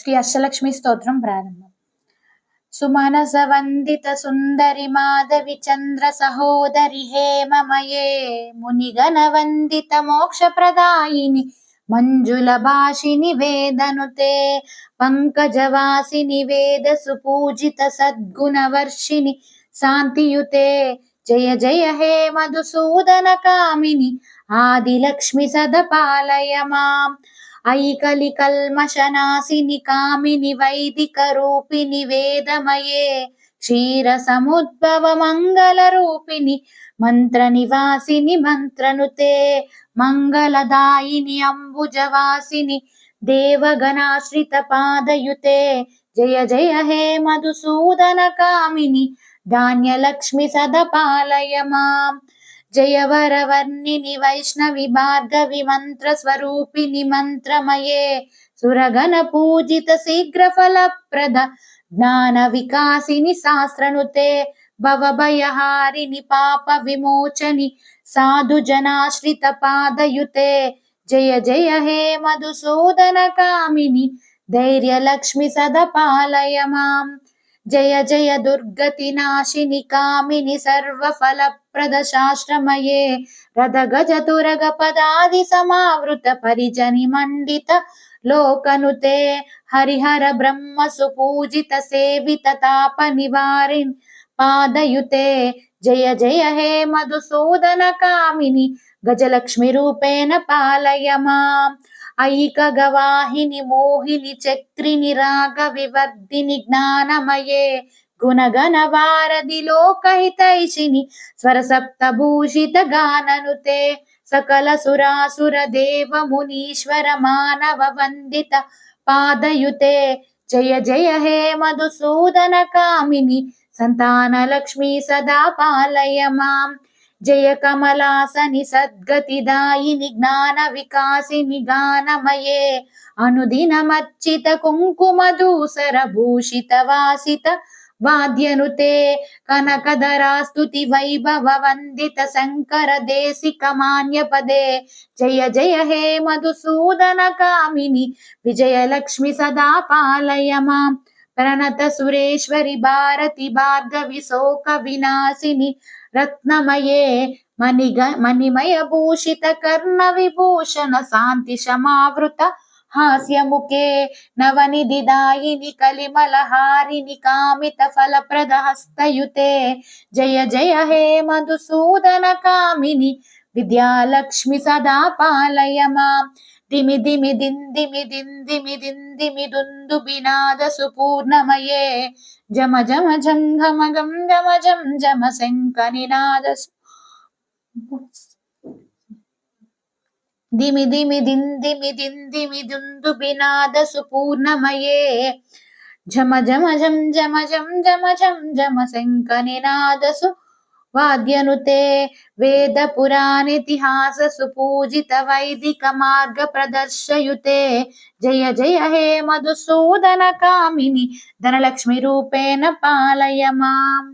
శ్రీ అష్టలక్ష్మి స్తోత్రం ప్రారంభం. సుమనస వందిత సుందరి మాధవి చంద్ర సహోదరి హేమమయే మునిగణ వందిత మోక్ష ప్రదాయిని మంజుల భాషిని వేదనుతే పంకజవాసిని వేద సుపూజిత సద్గుణ వర్షిని శాంతియుతే జయ జయ హే మధుసూదన కామిని ఆదిలక్ష్మి సద పాలయ మాం ఐకలి కల్మశనాశిని కామిని వైదిక రూపిణి వేదమయే. క్షీర సముద్భవ మంగళ రూపిణి మంత్ర నివాసిని మంత్రనుతే. మంగళదాయిని అంబుజవాసిని దేవగణాశ్రిత పాదయుతే. జయ జయ హే మధుసూదన కామిని ధాన్యలక్ష్మి సదపాలయ మాం. జయవరవర్ణిని వైష్ణవి భార్గవి మంత్ర స్వరూపిణి మంత్రమయే. సురగణ పూజిత శీఘ్ర ఫలప్రద జ్ఞాన వికాసిని శాస్త్రనుతే భవభయహారిణి పాప విమోచని సాధు జనాశ్రిత పాదయుతే. జయ జయ హే మధుసూదన కామిని ధైర్యలక్ష్మి సద పాలయ మాం. జయ జయ దుర్గతి నాశిని కామిని సర్వఫలప్రద శాస్త్రమయే రథ గజ తురగ పదాది సమావృత పరిజని మండిత లోకనుతే. హరిహర బ్రహ్మ సుపూజిత సేవిత తాప నివారిన్ పాదయుతే. జయ జయ హే మధుసూదన కామిని గజలక్ష్మి రూపేణ పాలయ మాం. ఐక గవాహిని మోహిని చక్రిని రాగ వివర్ధిని జ్ఞానమయే గుణగణ వారధి లోకహితైషిని స్వరసప్త భూషిత గాననుతే సకల సురాసుర దేవ మునీశ్వర మానవ వందిత పాదయుతే. జయ జయ హే మధుసూదన కామిని సంతాన లక్ష్మీ సదా పాలయ మాం. జయ కమలాసని సద్గతిదాయిని జ్ఞాన వికాసిని గానమయే అనుదినమర్చిత కుంకుమ దూసర భూషిత వాసిత వాద్యనుతే కనకధరాస్తుతి వైభవ వందిత శంకర దేశిక మాన్య పదే జయ జయ హే మధుసూదన కామిని విజయలక్ష్మి సదా పాలయ మాం ప్రణత సురేశ్వరి భారతి భార్గవి శోక వినాశిని रत्नमये मणिग मणिमयभूषितकर्णविभूषणशान्तिशमावृत हास्यमुखे नवनिधिदायिनि कलिमलहारिणि कामितफलप्रदहस्तयुते जय जय हे मधुसूदन कामिनी, विद्यालक्ष्मी सदा पालय माँ। దిమి దిమి దిందిమి దిందిమి దిందిమి దుందు బినాద సుపూర్ణమయే. జమ జమ జం ఘమ గం జమ జం జమ శంఖ నినాద దిమి దిమి దిందిమి దిందిమి దుందు బినాద సుపూర్ణమయే. జమ జమ జం జమ జం జమ జం జమ శంఖ నినాదసు సు. వాద్యనుతే వేద పురాణితిహాస సుపూజిత వైదిక మార్గ ప్రదర్శయుతే జయ జయ హే మధుసూదన కామిని ధనలక్ష్మి రూపేణ పాలయ మాం